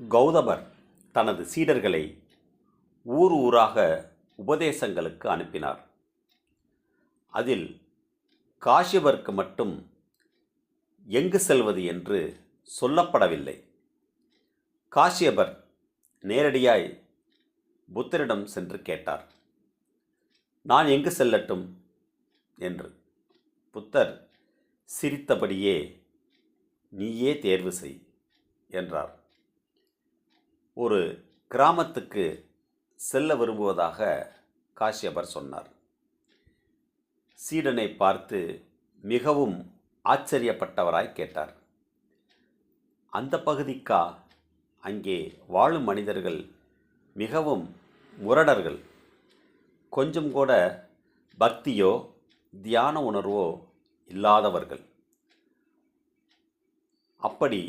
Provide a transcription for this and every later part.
கௌதமர் தனது சீடர்களை ஊர் ஊராக உபதேசங்களுக்கு அனுப்பினார். அதில் காஷ்யபருக்கு மட்டும் எங்கு செல்வது என்று சொல்லப்படவில்லை. காஷ்யபர் நேரடியாய் புத்தரிடம் சென்று கேட்டார். நான் எங்கு செல்லட்டும்? என்று. புத்தர் சிரித்தபடியே நீயே தேர்வு செய் என்றார். ஒரு கிராமத்துக்கு செல்ல விரும்புவதாக காஷ்யபர் சொன்னார். சீடனை பார்த்து மிகவும் ஆச்சரியப்பட்டவராய் கேட்டார். அந்த பகுதிக்கா? அங்கே வாழும் மனிதர்கள் மிகவும் முரடர்கள். கொஞ்சம் கூட பக்தியோ தியான உணர்வோ இல்லாதவர்கள். அப்படி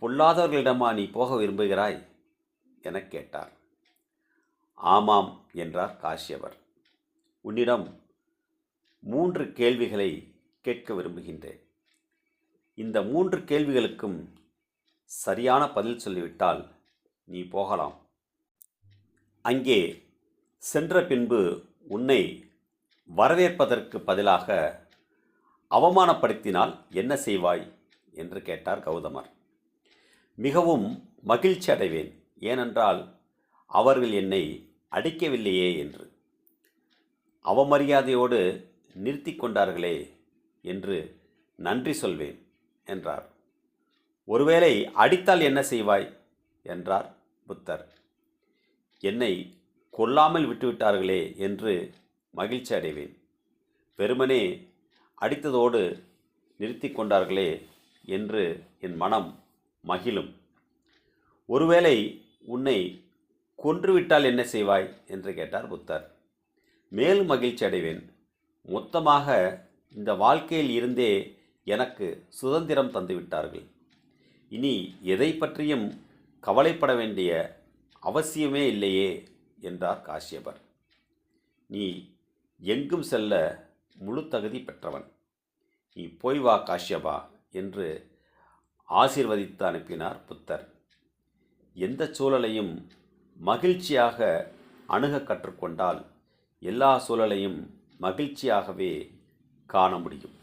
பொல்லாதவர்களிடமா நீ போக விரும்புகிறாய்? எனக் கேட்டார். ஆமாம் என்றார் காசியவர். உன்னிடம் மூன்று கேள்விகளை கேட்க விரும்புகின்றேன். இந்த மூன்று கேள்விகளுக்கும் சரியான பதில் சொல்லிவிட்டால் நீ போகலாம். அங்கே சென்ற பின்பு உன்னை வரவேற்பதற்கு பதிலாக அவமானப்படுத்தினால் என்ன செய்வாய்? என்று கேட்டார் கௌதமர். மிகவும் மகிழ்ச்சி அடைவேன் ஏனென்றால் அவர்கள் என்னை அடிக்கவில்லையே என்று. அவமரியாதையோடு நிறுத்தி கொண்டார்களே என்று நன்றி சொல்வேன் என்றார். ஒருவேளை அடித்தால் என்ன செய்வாய்? என்றார் புத்தர். என்னை கொல்லாமல் விட்டுவிட்டார்களே என்று மகிழ்ச்சி அடைவேன். வெறுமனே அடித்ததோடு நிறுத்தி கொண்டார்களே என்று என் மனம் மகிழும். ஒருவேளை உன்னை கொன்றுவிட்டால் என்ன செய்வாய்? என்று கேட்டார் புத்தர். மேலும் மகிழ்ச்சி அடைவேன். மொத்தமாக இந்த வாழ்க்கையில் இருந்தே எனக்கு சுதந்திரம் தந்துவிட்டார்கள் இனி எதை பற்றியும் கவலைப்பட வேண்டிய அவசியமே இல்லையே என்றார் காஷ்யபர். நீ எங்கும் செல்ல முழு தகுதி பெற்றவன். நீ போய் வா காஷ்யபா என்று ஆசீர்வதித்து அனுப்பினார் புத்தர். எந்த சூழலையும் மகிழ்ச்சியாக அணுக கற்றுக்கொண்டால் எல்லா சூழலையும் மகிழ்ச்சியாகவே காண முடியும்.